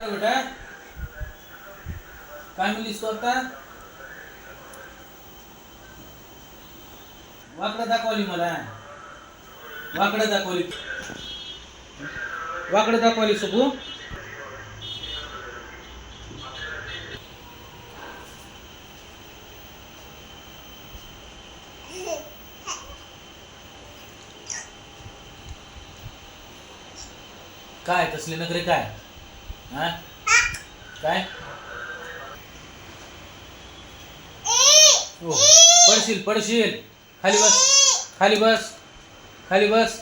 बेटा काय म्हणलीस तू आता? वाकडं दाखवली मला. वाकडं दाखवली. वाकडं दाखवली सुबू काय तसले नगरे काय? हा? काय? ओ पडशील पडशील. खाली बस. खाली बस. खाली बस.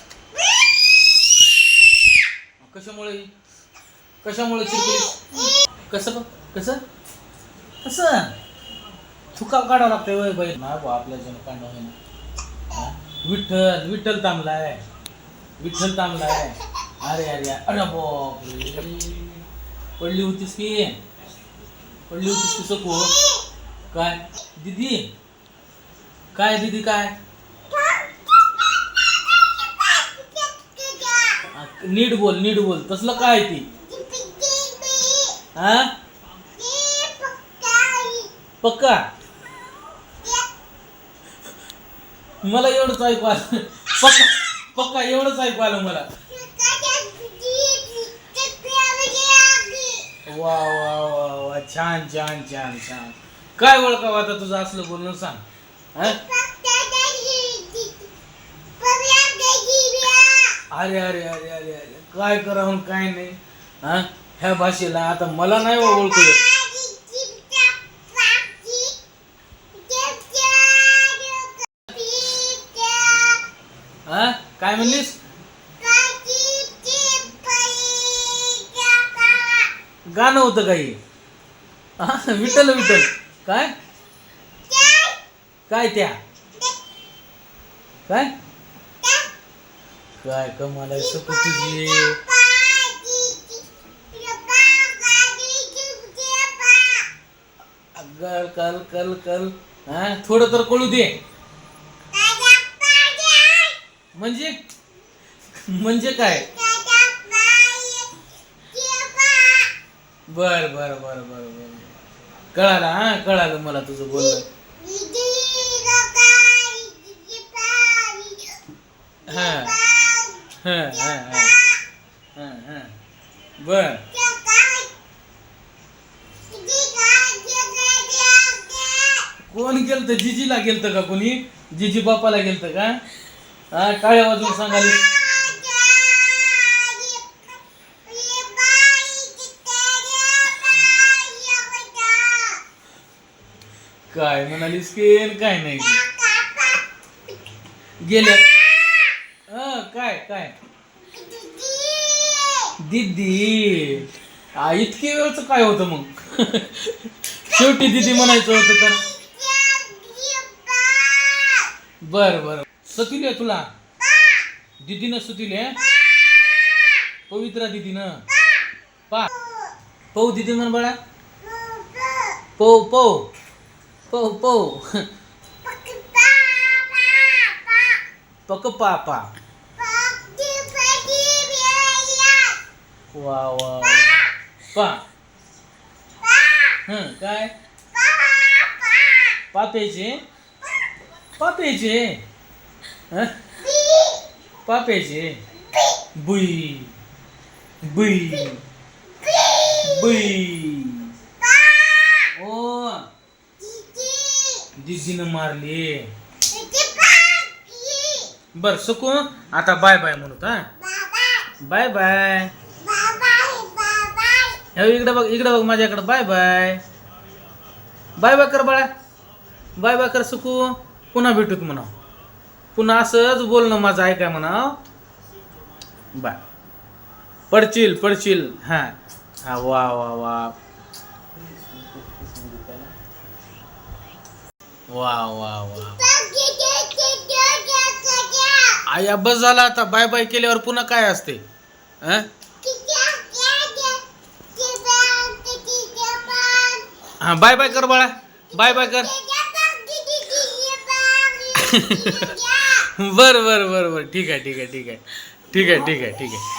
कशामुळे? कशामुळे चिरकुली कसं बघ कसं? कसं? थुका काढावं लागतंय वय बाई ना बा आपल्या जण काढणं होईना. विठ्ठल विठ्ठल तांबलाय विठ्ठल तांबलाय अरे अरे अरे बापरे. पडली होतीस की? पडली होतीस की सकू काय? दीदी? काय दीदी काय? नीट बोल नीट बोल. तसलं काय ती? हा? पक्का? मला एवढंच ऐकू आलं. पक्का पक्का एवढंच ऐकू आलं मला. वा वा वा वा छान छान छान छान. काय ओळखाव आता तुझं असलं बोलणं सांग. हा? अरे अरे अरे अरे अरे. काय करावं काय नाही? हा? ह्या भाषेला आता मला नाही बा ओळखू येत. हा? काय म्हणलीस? गाणं होतं काही. हा विठ्ठल विठ्ठल. काय? काय त्या? काय? काय कमाल तुझी अगं कल कल कल. हा थोडं तर कळू दे. म्हणजे? म्हणजे काय? बर बर बर बर बर. कळालं हा? कळालं मला तुझं बोलणं. हा. हा हा हा. हा बर. कोण गेलत? जिजीला गेलत का कोणी? जिजी बापाला गेलत का? हा टाळ्या वाजून सांगाली काय म्हणालीस केन काय नाही. गेल्या हा काय काय? दिदी आ, इतकी वेळच काय होतं मग? शेवटी दिदी म्हणायचं होतं तर? बर बर. सतीले तुला? दीदीनं सुतीले पवित्रा दिदीनं? पा. पौ दीदी म्हण बाळा. पौ पौ. पौ पौ. पक पापा. वा वा वा. पा. हं काय? पाप्याचे पाप्याचे हं? पाप्याचे बुई. बुई. बुई ओ दीदीनं मारली. बर सुकू. आता बाय बाय म्हणूत हा? Bye bye. हे इकडे बघ इकडे बघ माझ्याकडे. Bye bye. बाय बाय कर बाळा. बाय बाय कर सुकू. पुन्हा भेटूत म्हणा पुन्हा असंच बोलणं माझं ऐकाय म्हणा बाय. पडशील पडशील. हा. हा वा वा वा. वा वा वा आई बस झाला आता. बाय बाय केल्यावर पुन्हा काय असते? हा बाय बाय कर बाळा. बाय बाय कर. बर बर बर बर. ठीक आहे ठीक आहे ठीक आहे. ठीक आहे ठीक आहे ठीक आहे.